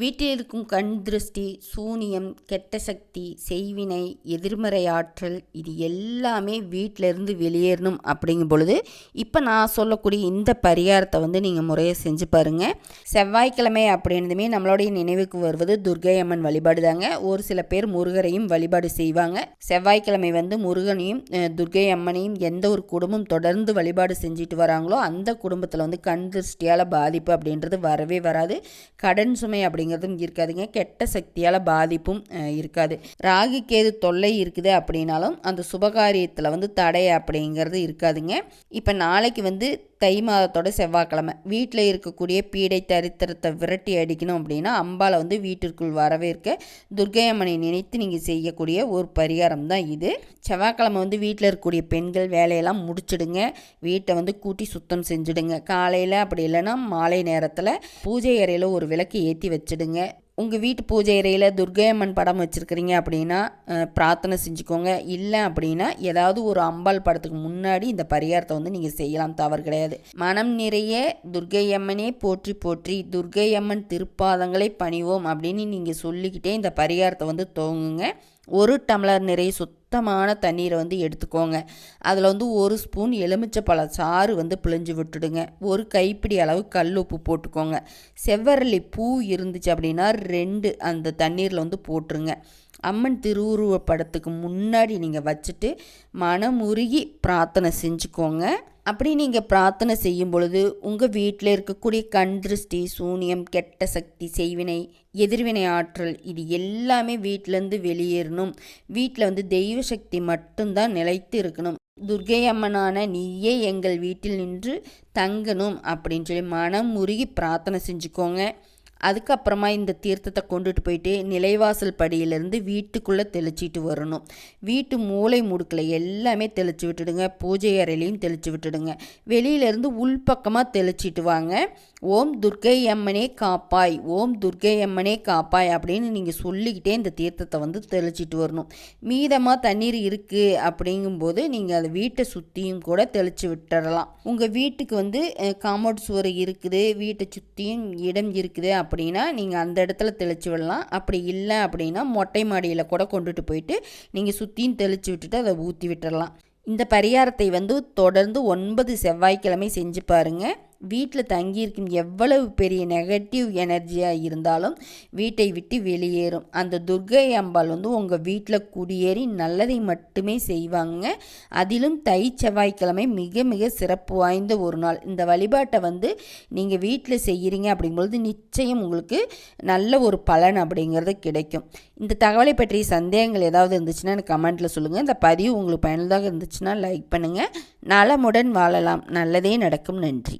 வீட்டில் இருக்கும் கண் திருஷ்டி சூனியம் கெட்ட சக்தி செய்வினை எதிர்மறை ஆற்றல் இது எல்லாமே வீட்டிலேருந்து வெளியேறணும் அப்படிங்கும் பொழுது இப்போ நான் சொல்லக்கூடிய இந்த பரிகாரத்தை வந்து நீங்கள் முறையை செஞ்சு பாருங்கள் செவ்வாய்க்கிழமை அப்படின்றதுமே நம்மளுடைய நினைவுக்கு வருவது துர்கை அம்மன் வழிபாடு தாங்க. ஒரு சில பேர் முருகரையும் வழிபாடு செய்வாங்க. செவ்வாய்க்கிழமை வந்து முருகனையும் துர்கை அம்மனையும் எந்த ஒரு குடும்பம் தொடர்ந்து வழிபாடு செஞ்சுட்டு வராங்களோ அந்த குடும்பத்தில் வந்து கண் திருஷ்டியால் பாதிப்பு அப்படின்றது வரவே வராது. கடன் சுமை அப்படிங்கிறதும் இருக்காதுங்க. கெட்ட சக்தியால் பாதிப்பும் இருக்காது. ராகு கேது தொல்லை இருக்குது அப்படின்னாலும் அந்த சுபகாரியத்தில் வந்து தடை அப்படிங்கிறது இருக்காதுங்க. இப்போ நாளைக்கு வந்து தை மாதத்தோட செவ்வாய்க்கிழமை. வீட்டில் இருக்கக்கூடிய பீடை தரித்திரத்தை விரட்டி அடிக்கணும் அப்படின்னா அம்பாவை வந்து வீட்டிற்குள் வரவேற்க துர்கையம்மனை அம்மனை நினைத்து நீங்கள் செய்யக்கூடிய ஒரு பரிகாரம் தான் இது. செவ்வாய்க்கிழமை வந்து வீட்டில் இருக்கக்கூடிய பெண்கள் வேலையெல்லாம் முடிச்சிடுங்க. வீட்டை வந்து கூட்டி சுத்தம் செஞ்சுடுங்க. காலையில் அப்படி இல்லைன்னா மாலை நேரத்தில் பூஜை அறையில் ஒரு விளக்கு ஏற்றி வச்சிடுங்க. உங்கள் வீட்டு பூஜை அறையில் துர்க்கை அம்மன் படம் வச்சுருக்கிறீங்க அப்படின்னா பிரார்த்தனை செஞ்சுக்கோங்க. இல்லை அப்படின்னா ஏதாவது ஒரு அம்பாள் படத்துக்கு முன்னாடி இந்த பரிகாரத்தை வந்து நீங்கள் செய்யலாம். தவறு கிடையாது. மனம் நிறைய துர்க்கை அம்மனே போற்றி போற்றி துர்க்கை அம்மன் திருப்பாதங்களை பணிவோம் அப்படின்னு நீங்கள் சொல்லிக்கிட்டே இந்த பரிகாரத்தை வந்து துவங்குங்க. ஒரு டம்ளர் நிறைய சுத்தமான தண்ணீரை வந்து எடுத்துக்கோங்க. அதில் வந்து ஒரு ஸ்பூன் எலுமிச்சப்பழ சாறு வந்து பிழிஞ்சு விட்டுடுங்க. ஒரு கைப்பிடி அளவு கல் உப்பு போட்டுக்கோங்க. செவ்வரளி பூ இருந்துச்சு அப்படின்னா ரெண்டு அந்த தண்ணீரில் வந்து போட்டுருங்க. அம்மன் திருவுருவ படத்துக்கு முன்னாடி நீங்கள் வச்சுட்டு மனமுருகி பிரார்த்தனை செஞ்சுக்கோங்க. அப்படி நீங்கள் பிரார்த்தனை செய்யும் பொழுது உங்கள் வீட்டில் இருக்கக்கூடிய கண் திருஷ்டி சூனியம் கெட்ட சக்தி செய்வினை எதிர்வினை ஆற்றல் இது எல்லாமே வீட்டிலேருந்து வெளியேறணும். வீட்டில் வந்து தெய்வ சக்தி மட்டும்தான் நிலைத்து இருக்கணும். துர்க்கை அம்மனான நீயே எங்கள் வீட்டில் நின்று தங்கணும் அப்படின்னு சொல்லி மனம் முருகி பிரார்த்தனை செஞ்சுக்கோங்க. அதுக்கப்புறமா இந்த தீர்த்தத்தை கொண்டுட்டு போயிட்டு நிலைவாசல் படியிலேருந்து வீட்டுக்குள்ளே தெளிச்சிட்டு வரணும். வீட்டு மூளை முடுக்கில் எல்லாமே தெளித்து விட்டுடுங்க. பூஜை அறையிலையும் தெளித்து விட்டுடுங்க. வெளியிலேருந்து உள்பக்கமாக தெளிச்சிட்டு வாங்க. ஓம் துர்க்கை அம்மனே காப்பாய். ஓம் துர்க்கை அம்மனே காப்பாய் அப்படின்னு நீங்கள் சொல்லிக்கிட்டே இந்த தீர்த்தத்தை வந்து தெளிச்சிட்டு வரணும். மீதமாக தண்ணீர் இருக்குது அப்படிங்கும்போது நீங்கள் அதை வீட்டை சுற்றியும் கூட தெளித்து விட்டுறலாம். உங்கள் வீட்டுக்கு வந்து காம்பவுண்ட் சுவர் இருக்குது. வீட்டை சுற்றியும் இடம் இருக்குது. அப்படின்னா நீங்கள் அந்த இடத்துல தெளித்து விடலாம். அப்படி இல்லை அப்படின்னா மொட்டை மாடியில் கூட கொண்டுட்டு போயிட்டு நீங்கள் சுற்றியும் தெளித்து விட்டுட்டு அதை ஊற்றி விட்டுடலாம் இந்த பரிகாரத்தை வந்து தொடர்ந்து ஒன்பது செவ்வாய்க்கிழமை செஞ்சு பாருங்கள் வீட்டில் தங்கியிருக்கும் எவ்வளவு பெரிய நெகட்டிவ் எனர்ஜியாக இருந்தாலும் வீட்டை விட்டு வெளியேறும். அந்த துர்கை அம்பாள் வந்து உங்கள் வீட்டில் குடியேறி நல்லதை மட்டுமே செய்வாங்க. அதிலும் தை செவ்வாய்க்கிழமை மிக மிக சிறப்பு வாய்ந்த ஒரு நாள். இந்த வழிபாட்டை வந்து நீங்கள் வீட்டில் செய்கிறீங்க அப்படிங்கும்பொழுது நிச்சயம் உங்களுக்கு நல்ல ஒரு பலன் அப்படிங்கிறது கிடைக்கும். இந்த தகவலை பற்றிய சந்தேகங்கள் ஏதாவது இருந்துச்சுன்னா எனக்கு கமெண்ட்டில் சொல்லுங்கள் இந்த பதிவு உங்களுக்கு பயனுள்ளதாக இருந்துச்சுன்னா லைக் பண்ணுங்கள் நலமுடன் வாழலாம். நல்லதே நடக்கும். நன்றி.